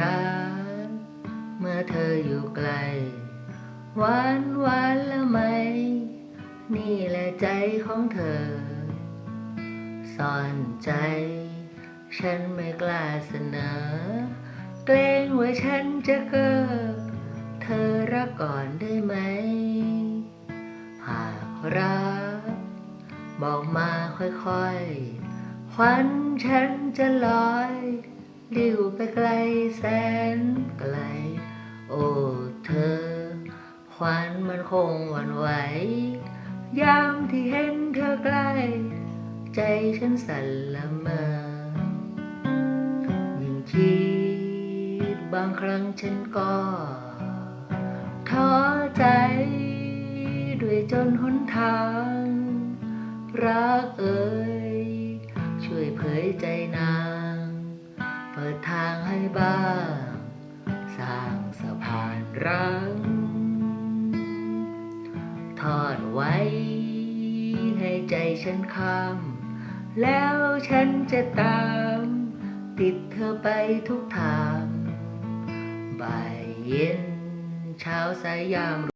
รักเมื่อเธออยู่ไกลหวานหวานละไหม นี่แหละใจของเธอ ซ่อนใจ ฉันไม่กล้าเสนอ เกรงว่าฉันจะเก้อเธอรักก่อนได้ไหม หากรัก บอกมาค่อยๆควันฉันจะลอย ลิ้วไปไกลแสนไกล โอ้เธอควันมันคงหวั่นไหวยามที่เห็นเธอใกล้ ใจฉันสั่นละเมอยิ่งคิดบางครั้งฉันก็ท้อใจ ด้วยจนหนทาง รักเอ่ย ทางให้บ้าง สร้างสะพานรัง ทอดไว้ ให้ใจฉันข้ามแล้วฉันจะตาม ติดเธอไปทุกทาง บ่ายเย็นเช้าสายยาม